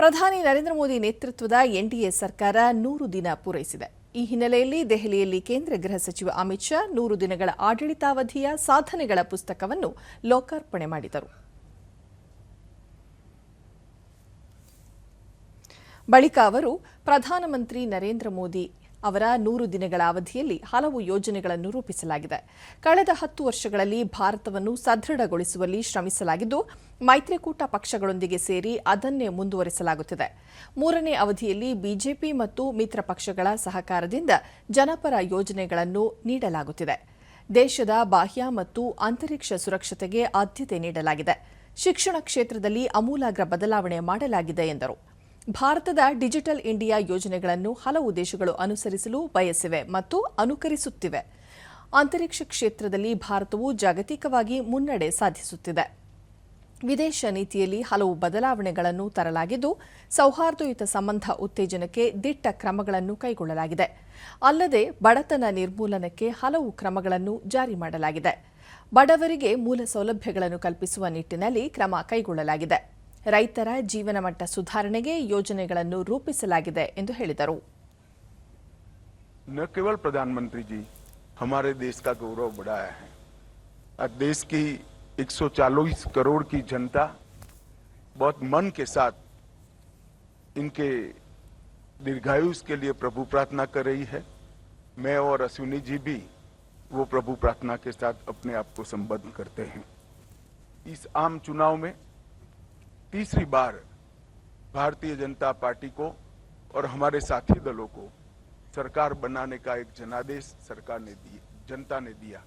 ಪ್ರಧಾನಿ ನರೇಂದ್ರ ಮೋದಿ ನೇತೃತ್ವದ ಎನ್ಡಿಎ ಸರ್ಕಾರ ನೂರು ದಿನ ಪೂರೈಸಿದೆ. ಈ ಹಿನ್ನೆಲೆಯಲ್ಲಿ ದೆಹಲಿಯಲ್ಲಿ ಕೇಂದ್ರ ಗೃಹ ಸಚಿವ ಅಮಿತ್ ಶಾ ನೂರು ದಿನಗಳ ಆಡಳಿತಾವಧಿಯ ಸಾಧನೆಗಳ ಪುಸ್ತಕವನ್ನು ಲೋಕಾರ್ಪಣೆ ಮಾಡಿದರು. ಬಳಿಕ ಅವರು ಪ್ರಧಾನಮಂತ್ರಿ ನರೇಂದ್ರ ಮೋದಿ ಅವರ ನೂರು ದಿನಗಳ ಅವಧಿಯಲ್ಲಿ ಹಲವು ಯೋಜನೆಗಳನ್ನು ರೂಪಿಸಲಾಗಿದೆ. ಕಳೆದ ಹತ್ತು ವರ್ಷಗಳಲ್ಲಿ ಭಾರತವನ್ನು ಸದೃಢಗೊಳಿಸುವಲ್ಲಿ ಶ್ರಮಿಸಲಾಗಿದ್ದು, ಮೈತ್ರಿಕೂಟ ಪಕ್ಷಗಳೊಂದಿಗೆ ಸೇರಿ ಅದನ್ನೇ ಮುಂದುವರಿಸಲಾಗುತ್ತಿದೆ. ಮೂರನೇ ಅವಧಿಯಲ್ಲಿ ಬಿಜೆಪಿ ಮತ್ತು ಮಿತ್ರ ಪಕ್ಷಗಳ ಸಹಕಾರದಿಂದ ಜನಪರ ಯೋಜನೆಗಳನ್ನು ನೀಡಲಾಗುತ್ತಿದೆ. ದೇಶದ ಬಾಹ್ಯ ಮತ್ತು ಅಂತರಿಕ್ಷ ಸುರಕ್ಷತೆಗೆ ಆದ್ಯತೆ ನೀಡಲಾಗಿದೆ. ಶಿಕ್ಷಣ ಕ್ಷೇತ್ರದಲ್ಲಿ ಅಮೂಲಾಗ್ರ ಬದಲಾವಣೆ ಮಾಡಲಾಗಿದೆ ಎಂದರು. ಭಾರತದ ಡಿಜಿಟಲ್ ಇಂಡಿಯಾ ಯೋಜನೆಗಳನ್ನು ಹಲವು ದೇಶಗಳು ಅನುಸರಿಸಲು ಬಯಸಿವೆ ಮತ್ತು ಅನುಕರಿಸುತ್ತಿವೆ. ಅಂತರಿಕ್ಷ ಕ್ಷೇತ್ರದಲ್ಲಿ ಭಾರತವು ಜಾಗತಿಕವಾಗಿ ಮುನ್ನಡೆ ಸಾಧಿಸುತ್ತಿದೆ. ವಿದೇಶ ನೀತಿಯಲ್ಲಿ ಹಲವು ಬದಲಾವಣೆಗಳನ್ನು ತರಲಾಗಿದ್ದು, ಸೌಹಾರ್ದಯುತ ಸಂಬಂಧ ಉತ್ತೇಜನಕ್ಕೆ ದಿಟ್ಟ ಕ್ರಮಗಳನ್ನು ಕೈಗೊಳ್ಳಲಾಗಿದೆ. ಅಲ್ಲದೆ ಬಡತನ ನಿರ್ಮೂಲನಕ್ಕೆ ಹಲವು ಕ್ರಮಗಳನ್ನು ಜಾರಿ ಮಾಡಲಾಗಿದೆ. ಬಡವರಿಗೆ ಮೂಲ ಸೌಲಭ್ಯಗಳನ್ನು ಕಲ್ಪಿಸುವ ನಿಟ್ಟಿನಲ್ಲಿ ಕ್ರಮ ಕೈಗೊಳ್ಳಲಾಗಿದೆ. ರೈತರ ಜೀವನ ಮಟ್ಟ ಸುಧಾರಣೆಗೆ ಯೋಜನೆಗಳನ್ನು ರೂಪಿಸಲಾಗಿದೆ ಎಂದು ಹೇಳಿದರು न केवल प्रधानमंत्री जी हमारे देश का गौरव बढ़ाया है आज देश की 140 करोड़ की जनता बहुत मन के साथ इनके दीर्घायुष के लिए प्रभु प्रार्थना कर रही है मैं और अश्विनी जी भी वो प्रभु प्रार्थना के साथ अपने आप को संबद्ध करते हैं इस आम चुनाव में तीसरी बार भारतीय जनता पार्टी को और हमारे साथी दलों को सरकार बनाने का एक जनादेश सरकार ने दिया जनता ने दिया।